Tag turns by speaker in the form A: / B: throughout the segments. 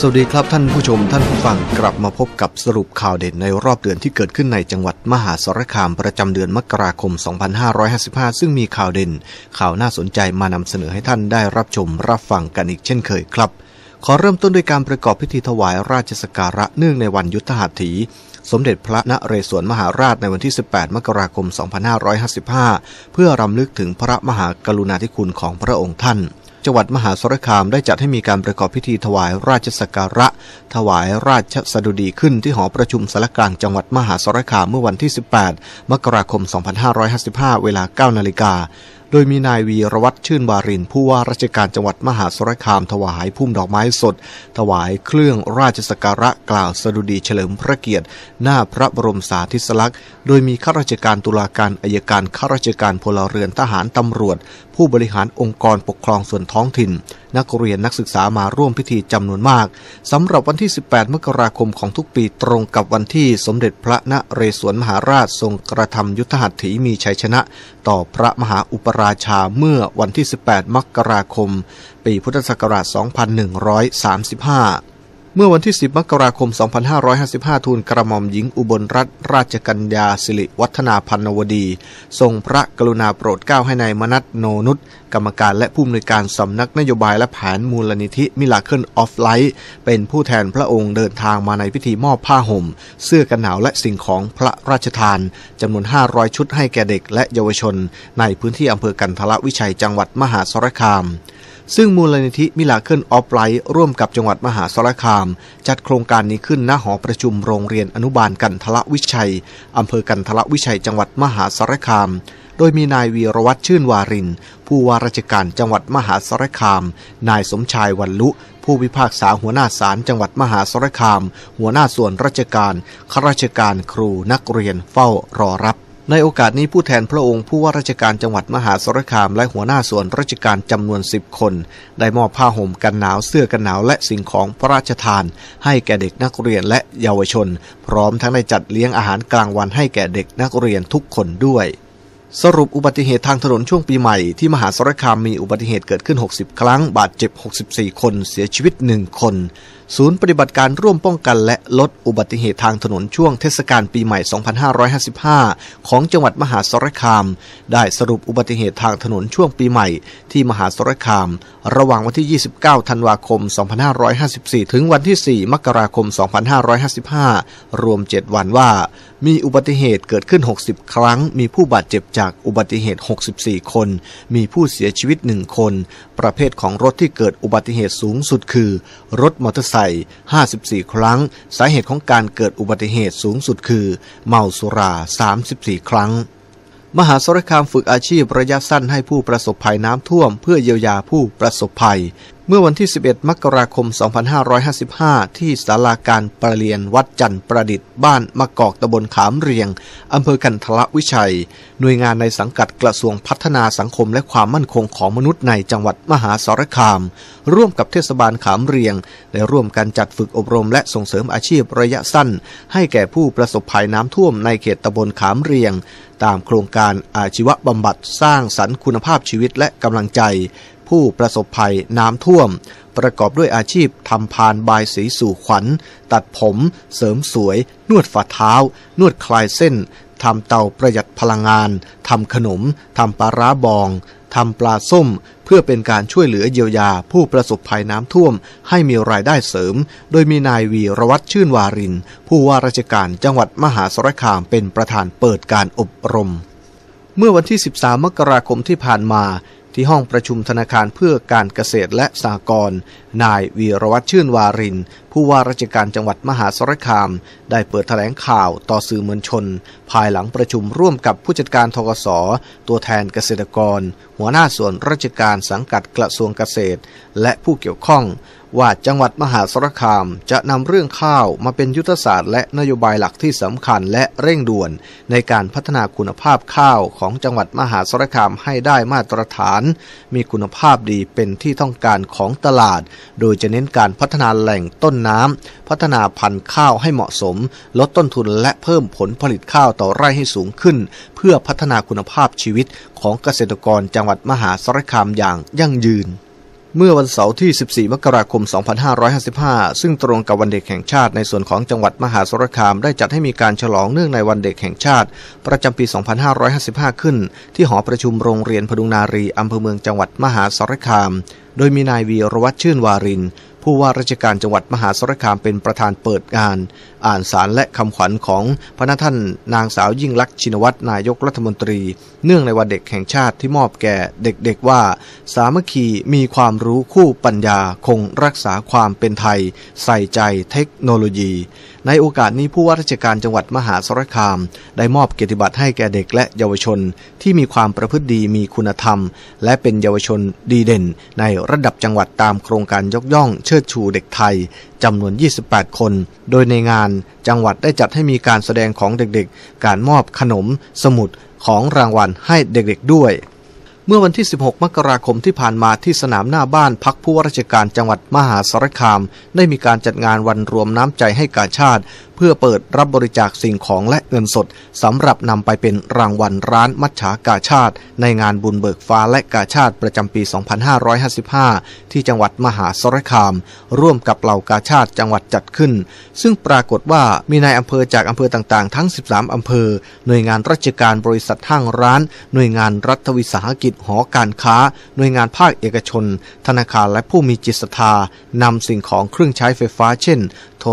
A: สวัสดีครับท่านผู้ชมท่านผู้ฟังกลับมาพบกับสรุปข่าวเด่นในรอบเดือนที่เกิดขึ้นในจังหวัดมหาสารคามประจำเดือนมกราคม 2555 ซึ่งมีข่าวเด่น ข่าวน่าสนใจมานำเสนอให้ท่านได้รับชมรับฟังกันอีกเช่นเคยครับ ขอเริ่มต้นด้วยการประกอบพิธีถวายราชสักการะเนื่องในวันยุทธหัตถี สมเด็จพระนเรศวรมหาราชในวันที่ 18 มกราคม 2555 เพื่อรำลึกถึงพระมหากรุณาธิคุณของพระองค์ท่าน จังหวัดมหาสารคามได้จัดให้มีการประกอบพิธีถวายราชสักการะ ถวายราชสดุดีขึ้นที่หอประชุมสารกลางจังหวัดมหาสารคามเมื่อวันที่ 18 มกราคม 2555 เวลา 9 นาฬิกา ดยมีนายวีรวัตรชื่นวารินผู้ว่าราชการจังหวัดมหาสารคามถวายพุ่มดอกไม้สด ถวายเครื่องราชสักการะกล่าวสดุดีเฉลิมพระเกียรติ หน้าพระบรมสาธิสลักษณ์ โดยมีข้าราชการตุลาการอายการข้าราชการพลเรือนทหารตำรวจ ผู้บริหารองค์กรปกครองส่วนท้องถิ่น นักเรียนนักศึกษามาร่วมพิธีจำนวนมากสำหรับวันที่ 18 มกราคมของทุกปีตรงกับวันที่สมเด็จพระนเรศวรมหาราชทรงกระทำยุทธหัตถีมีชัยชนะ ต่อพระมหาอุปราชาเมื่อวันที่ 18 มกราคม ปีพุทธศักราช 2135 เมื่อวันที่ 10 มกราคม 2555 ทูลกระหม่อมหญิงอุบลรัตนราชกัญญาสิริวัฒนาพันวดี ทรงพระกรุณาโปรดเกล้าให้ในายมนัทโนนุษกรรมการและผู้อำนวยการสำนักนโยบายและแผนมูลนิธิมิลาเคิลออฟไลท์เป็นผู้แทนพระองค์เดินทางมาในพิธีมอบผ้าห่ม เสื้อกันหนาวและสิ่งของพระราชทานจำนวน 500 ชุดให้แก่เด็กและเยาวชน ในพื้นที่อำเภอกันทรวิชัยจังหวัดมหาสารคาม ซึ่งมูลนิธิมิลาเคิลออฟไลท์ร่วมกับจังหวัดมหาสารคาม จัดโครงการนี้ขึ้นณหอประชุมโรงเรียนอนุบาลกันทละวิชัย อำเภอกันทละวิชัยจังหวัดมหาสารคาม โดยมีนายวีรวัตรชื่นวาริน ผู้ว่าราชการจังหวัดมหาสารคาม นายสมชายวันลุ ผู้พิพากษาหัวหน้าศาลจังหวัดมหาสารคาม หัวหน้าส่วนราชการข้าราชการครูนักเรียนเฝ้ารอรับ ในโอกาสนี้ผู้แทนพระองค์ผู้ว่าราชการจังหวัดมหาสารคาม และหัวหน้าส่วนราชการจำนวน10คน ได้มอบผ้าห่มกันหนาวเสื้อกันหนาวและสิ่งของพระราชทาน ให้แก่เด็กนักเรียนและเยาวชน พร้อมทั้งได้จัดเลี้ยงอาหารกลางวันให้แก่เด็กนักเรียนทุกคนด้วย สรุปอุบัติเหตุทางถนนช่วงปีใหม่ที่มหาสารคามมีอุบัติเหตุเกิดขึ้น 60 ครั้ง บาดเจ็บ 64 คน เสียชีวิต 1 คน ศูนย์ปฏิบัติการร่วมป้องกันและลดอุบัติเหตุทางถนนช่วงเทศกาลปีใหม่ 2555 ของจังหวัดมหาสารคาม ได้สรุปอุบัติเหตุทางถนนช่วงปีใหม่ ที่มหาสารคาม ระหว่างวันที่ 29 ธันวาคม 2554 ถึงวันที่ 4 มกราคม 2555 รวม 7 วันว่า มีอุบัติเหตุเกิดขึ้น 60 ครั้ง มีผู้บาดเจ็บจากอุบัติเหตุ 64 คน มีผู้เสียชีวิต 1 คน ประเภทของรถที่เกิดอุบัติเหตุสูงสุดคือ รถมอเตอร์ไซค์ 54 ครั้ง สาเหตุของการเกิดอุบัติเหตุสูงสุดคือ เมาสุรา 34 ครั้งมหาสารคามฝึกอาชีพระยะสั้นให้ผู้ประสบภัยน้ำท่วมเพื่อเยียวยาผู้ประสบภัย เมื่อวันที่ 11 มกราคม 2555 ที่ศาลาการประเรียนวัดจันทร์ประดิษฐ์บ้านมะกอกตำบลขามเรียง อำเภอกันทละวิชัย หน่วยงานในสังกัดกระทรวงพัฒนาสังคมและความมั่นคงของมนุษย์ในจังหวัดมหาสารคาม ร่วมกับเทศบาลขามเรียง ได้ร่วมกันจัดฝึกอบรมและส่งเสริมอาชีพระยะสั้น ให้แก่ผู้ประสบภัยน้ำท่วมในเขตตำบลขามเรียง ตามโครงการอาชีวบำบัดสร้างสรรค์คุณภาพชีวิตและกำลังใจ ผู้ประสบภัยน้ำท่วม ประกอบด้วยอาชีพทำพานบายสีสู่ขวัญ ตัดผม เสริมสวย นวดฝ่าเท้า นวดคลายเส้นทำเตาประหยัดพลังงาน ทำขนม ทำปลาร้าบอง ทำปลาส้ม เพื่อเป็นการช่วยเหลือเยียวยาผู้ประสบภัยน้ำท่วม ให้มีรายได้เสริม โดยมีนายวีรวัตรชื่นวาริน ผู้ว่าราชการจังหวัดมหาสารคามเป็นประธานเปิดการอบรม เมื่อวันที่ 13 มกราคมที่ผ่านมา ที่ห้องประชุมธนาคารเพื่อการเกษตรและสหกรณ์นายวีรวัตรชื่นวาริน ผู้ว่าราชการจังหวัดมหาสารคาม ได้เปิดแถลงข่าวต่อสื่อมวลชน ภายหลังประชุมร่วมกับผู้จัดการทกสตัวแทนเกษตรกร หัวหน้าส่วนราชการสังกัดกระทรวงเกษตร และผู้เกี่ยวข้อง ว่าจังหวัดมหาสารคามจะนำเรื่องข้าวมาเป็นยุทธศาสตร์และนโยบายหลักที่สำคัญและเร่งด่วน ในการพัฒนาคุณภาพข้าวของจังหวัดมหาสารคามให้ได้มาตรฐาน มีคุณภาพดีเป็นที่ต้องการของตลาด โดยจะเน้นการพัฒนาแหล่งต้นน้ำพัฒนาพันธุ์ข้าวให้เหมาะสม ลดต้นทุนและเพิ่มผลผลิตข้าวต่อไร่ให้สูงขึ้น เพื่อพัฒนาคุณภาพชีวิตของเกษตรกรจังหวัดมหาสารคามอย่างยั่งยืน เมื่อวันเสาร์ที่ 14 มกราคม 2555 ซึ่งตรงกับวันเด็กแห่งชาติในส่วนของจังหวัดมหาสารคาม ได้จัดให้มีการฉลองเนื่องในวันเด็กแห่งชาติ ประจำปี 2555 ขึ้น ที่หอประชุมโรงเรียนพดุงนารีอำเภอเมืองจังหวัดมหาสารคาม โดยมีนายวีรวัตรชื่นวาริน ผู้ว่าราชการจังหวัดมหาสารคามเป็นประธานเปิดงาน อ่านสารและคำขวัญของพระนท่านนางสาวยิ่งลักษณ์ชินวัตรนายกรัฐมนตรี เนื่องในวันเด็กแห่งชาติที่มอบแก่เด็กๆว่า สามัคคีมีความรู้คู่ปัญญาคงรักษาความเป็นไทย ใส่ใจเทคโนโลยี ในโอกาสนี้ผู้ว่าราชการจังหวัดมหาสารคาม ได้มอบเกียรติบัตรให้แก่เด็กและเยาวชน ที่มีความประพฤติดีมีคุณธรรม และเป็นเยาวชนดีเด่น ในระดับจังหวัดตามโครงการยกย่อง เชิดชูเด็กไทยจำนวน 28 คน โดยในงานจังหวัดได้จัดให้มีการแสดงของเด็กๆ การมอบขนม สมุดของรางวัลให้เด็กๆด้วย เมื่อวันที่ 16 มกราคมที่ผ่านมาที่สนามหน้าบ้านพักผู้ว่าราชการจังหวัดมหาสารคาม ได้มีการจัดงานวันรวมน้ำใจให้กาชาติเพื่อเปิดรับบริจาคสิ่งของและเงินสดสำหรับนำไปเป็นรางวัลร้านมัชฉากาชาติ ในงานบุญเบิกฟ้าและกาชาติประจำปี 2555 ที่จังหวัดมหาสารคาม ร่วมกับเหล่ากาชาติจังหวัดจัดขึ้น ซึ่งปรากฏว่ามีนายอำเภอจากอำเภอต่างๆ ทั้ง 13 อำเภอ หน่วยงานราชการบริษัทห้างร้าน หน่วยงานรัฐวิสาหกิจหอการค้า หน่วยงานภาคเอกชน ธนาคารและผู้มีจิตศรัทธานำสิ่งของเครื่องใช้ไฟฟ้าเช่น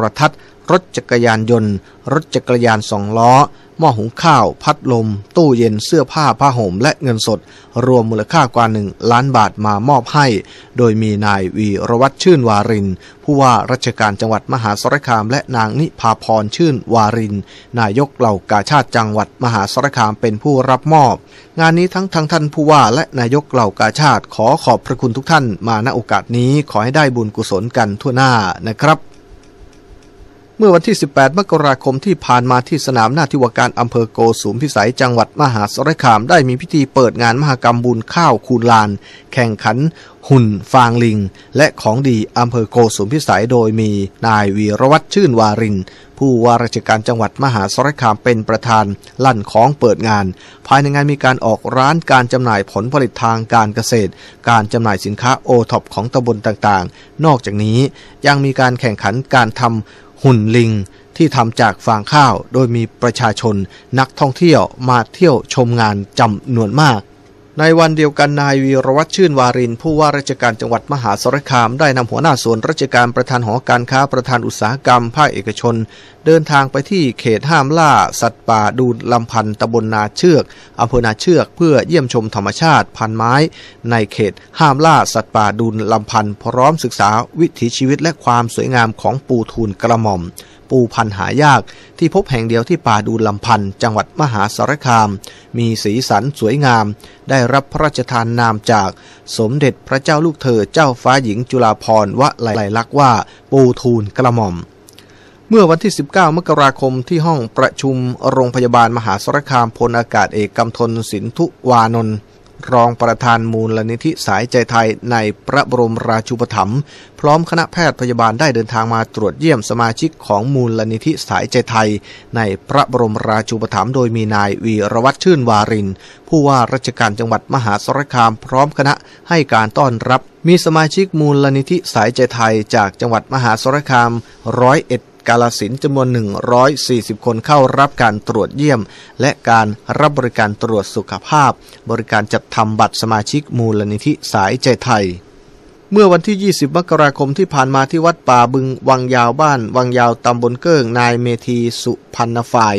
A: รทัศน์ รถจักรยานยนต์ รถจักรยานสองล้อ หม้อหุงข้าว พัดลม ตู้เย็นเสื้อผ้าผ้าห่มและเงินสด รวมมูลค่ากว่าหนึ่งล้านบาทมามอบให้ โดยมีนายวีรวัตรชื่นวาริน ผู้ว่าราชการจังหวัดมหาสารคาม และนางนิพาพรชื่นวาริน นายกเหล่ากาชาติจังหวัดมหาสารคามเป็นผู้รับมอบ งานนี้ทั้งทางท่านผู้ว่าและนายกเหล่ากาชาติขอขอบพระคุณทุกท่านมาณโอกาสนี้ขอให้ได้บุญกุศลกันทั่วหน้านะครับ เมื่อวันที่ 18 มกราคมที่ผ่านมาที่สนามหน้าที่ว่าการอำเภอโกสุมพิสัยจังหวัดมหาสารคามได้มีพิธีเปิดงานมหกรรมบุญข้าวคูณลาน แข่งขัน หุ่น ฟางลิง และของดีอำเภอโกสุมพิสัยโดยมีนายวีรวัตรชื่นวาริน ผู้ว่าราชการจังหวัดมหาสารคามเป็นประธาน ลั่นของเปิดงาน ภายในงานมีการออกร้านการจำหน่ายผลผลิตทางการเกษตร การจำหน่ายสินค้าโอท็อปของตำบลต่างๆ นอกจากนี้ยังมีการแข่งขันการทำ หุ่นลิงที่ทำจากฟางข้าวโดยมีประชาชนนักท่องเที่ยวมาเที่ยวชมงานจำนวนมาก ในวันเดียวกันนายวีรวัตรชื่นวารินผู้ว่าราชการจังหวัดมหาสารคามได้นำหัวหน้าส่วนราชการประธานหอการค้าประธานอุตสาหกรรมภาคเอกชน เดินทางไปที่เขตห้ามล่า สัตว์ป่าดูลำพันธ์ตำบลนาเชือกอำเภอนาเชือกเพื่อเยี่ยมชมธรรมชาติพันไม้ ในเขตห้ามล่าสัตว์ป่าดูลลำพันธ์พร้อมศึกษาวิถีชีวิตและความสวยงามของปูทูลกระหม่อม ปูพันหายาก ที่พบแห่งเดียวที่ป่าดูลำพันจังหวัดมหาสารคาม มีสีสันสวยงาม ได้รับพระราชทานนามจากสมเด็จพระเจ้าลูกเธอเจ้าฟ้าหญิงจุฬาภรณ์วลัยลักษณ์ว่าปูทูลกระหม่อมเมื่อวันที่ 19 มกราคมที่ห้องประชุมโรงพยาบาลมหาสารคามพลอากาศเอกกำธลสินทุวานนท์ รองประธานมูลนิธิสายใจไทยในพระบรมราชูปถัมภ์พร้อมคณะแพทย์พยาบาลได้เดินทางมาตรวจเยี่ยมสมาชิกของมูลนิธิสายใจไทย ในพระบรมราชูปถัมภ์โดยมีนายวีรวัตรชื่นวาริน ผู้ว่าราชการจังหวัดมหาสารคามพร้อมคณะให้การต้อนรับมีสมาชิกมูลนิธิสายใจไทยจากจังหวัดมหาสารคามร้อยเอ็ด กาลสินจำนวน 140 คนเข้ารับการตรวจเยี่ยม และการรับบริการตรวจสุขภาพ บริการจัดทำบัตรสมาชิกมูลนิธิสายใจไทย เมื่อวันที่ 20 มกราคมที่ผ่านมาที่วัดป่าบึง วังยาวบ้าน วังยาวตำบลเกิ้ง นายเมธีสุพันนฝ่าย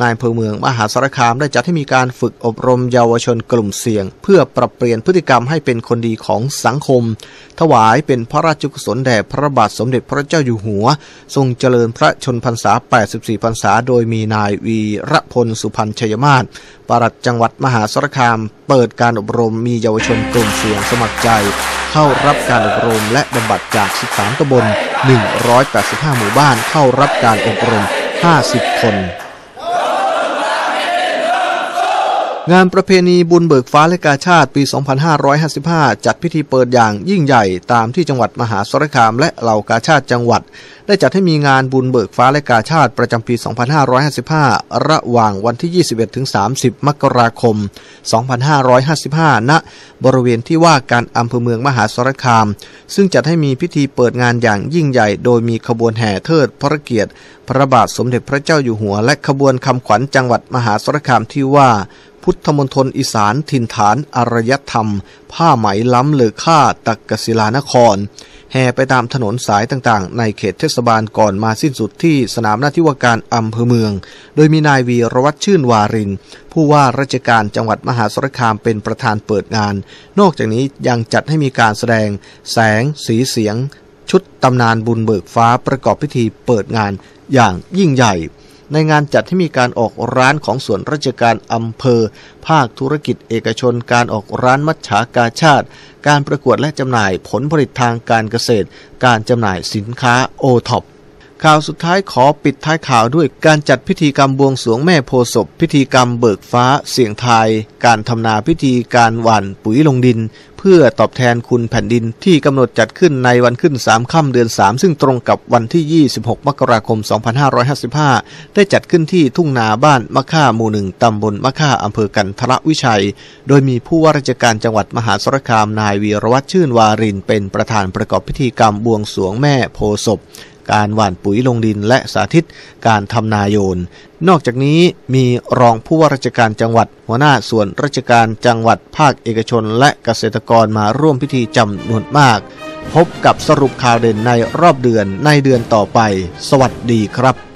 A: นายอำเภอเมืองมหาสารคาม ได้จัดให้มีการฝึกอบรมเยาวชนกลุ่มเสี่ยง เพื่อปรับเปลี่ยนพฤติกรรมให้เป็นคนดีของสังคม ถวายเป็นพระราชกุศลแด่พระบาทสมเด็จพระเจ้าอยู่หัว ทรงเจริญพระชนพรรษา 84 พรรษา โดยมีนายวีระพลสุพันชัยมาศปลัดจังหวัดมหาสารคาม เปิดการอบรมมีเยาวชนกลุ่มเสี่ยงสมัครใจ เข้ารับการอบรมและบำบัดจาก 13ตำบล 185 หมู่บ้านเข้ารับการอบรม 50 คน งานประเพณีบุญเบิกฟ้าและกาชาติปี 2555 จัดพิธีเปิดอย่างยิ่งใหญ่ตามที่จังหวัดมหาสารคามและเหล่ากาชาติจังหวัด ได้จัดให้มีงานบุญเบิกฟ้าและกาชาติประจำปี 2555 ระหว่างวันที่ 21ถึง30 มกราคม 2555 ณ บริเวณที่ว่าการอำเภอเมืองมหาสารคาม ซึ่งจัดให้มีพิธีเปิดงานอย่างยิ่งใหญ่ โดยมีขบวนแห่เทิดพระเกียรติ พระบาทสมเด็จพระเจ้าอยู่หัว และขบวนคำขวัญจังหวัดมหาสารคามที่ว่าพุทธมณฑลอีสานถิ่นฐานอารยธรรม ผ้าไหมล้ำเลอค่าตักกศิลานคร แห่ไปตามถนนสายต่างๆ ในเขตเทศบาลก่อนมาสิ้นสุดที่สนามหน้าที่ว่าการอำเภอเมือง โดยมีนายวีรวัตรชื่นวาริน ผู้ว่าราชการจังหวัดมหาสารคามเป็นประธานเปิดงาน นอกจากนี้ยังจัดให้มีการแสดง แสง สีเสียง ชุดตำนานบุญเบิกฟ้าประกอบพิธีเปิดงานอย่างยิ่งใหญ่ ในงานจัดที่มีการออกร้านของส่วนราชการอำเภอ ภาคธุรกิจเอกชน การออกร้านมัชฉากาชาติ การประกวดและจำหน่ายผลผลิตทางการเกษตร การจำหน่ายสินค้าโอท็อป ข่าวสุดท้ายขอปิดท้ายข่าวด้วยการจัดพิธีกรรมบวงสรวงแม่โพศพ พิธีกรรมเบิกฟ้า เสียงไทย การทำนาพิธีการหว่านปุ๋ยลงดิน เพื่อตอบแทนคุณแผ่นดินที่กำหนดจัดขึ้นในวันขึ้น 3 ค่ำเดือน 3 ซึ่งตรงกับวันที่ 26 มกราคม 2555 ได้จัดขึ้นที่ทุ่งนาบ้านมะค่าหมู่หนึ่งตำบลมะค่าอำเภอกันทรวิชัย โดยมีผู้ว่าราชการจังหวัดมหาสารคามนายวีรวัตรชื่นวารินเป็นประธานประกอบพิธีกรรมบวงสรวงแม่โพศพ การหว่านปุ๋ยลงดินและสาธิตการทำนาโยน นอกจากนี้มีรองผู้ว่าราชการจังหวัด หัวหน้าส่วนราชการจังหวัดภาคเอกชน และเกษตรกรมาร่วมพิธีจำนวนมาก พบกับสรุปข่าวเด่นในรอบเดือนในเดือนต่อไป สวัสดีครับ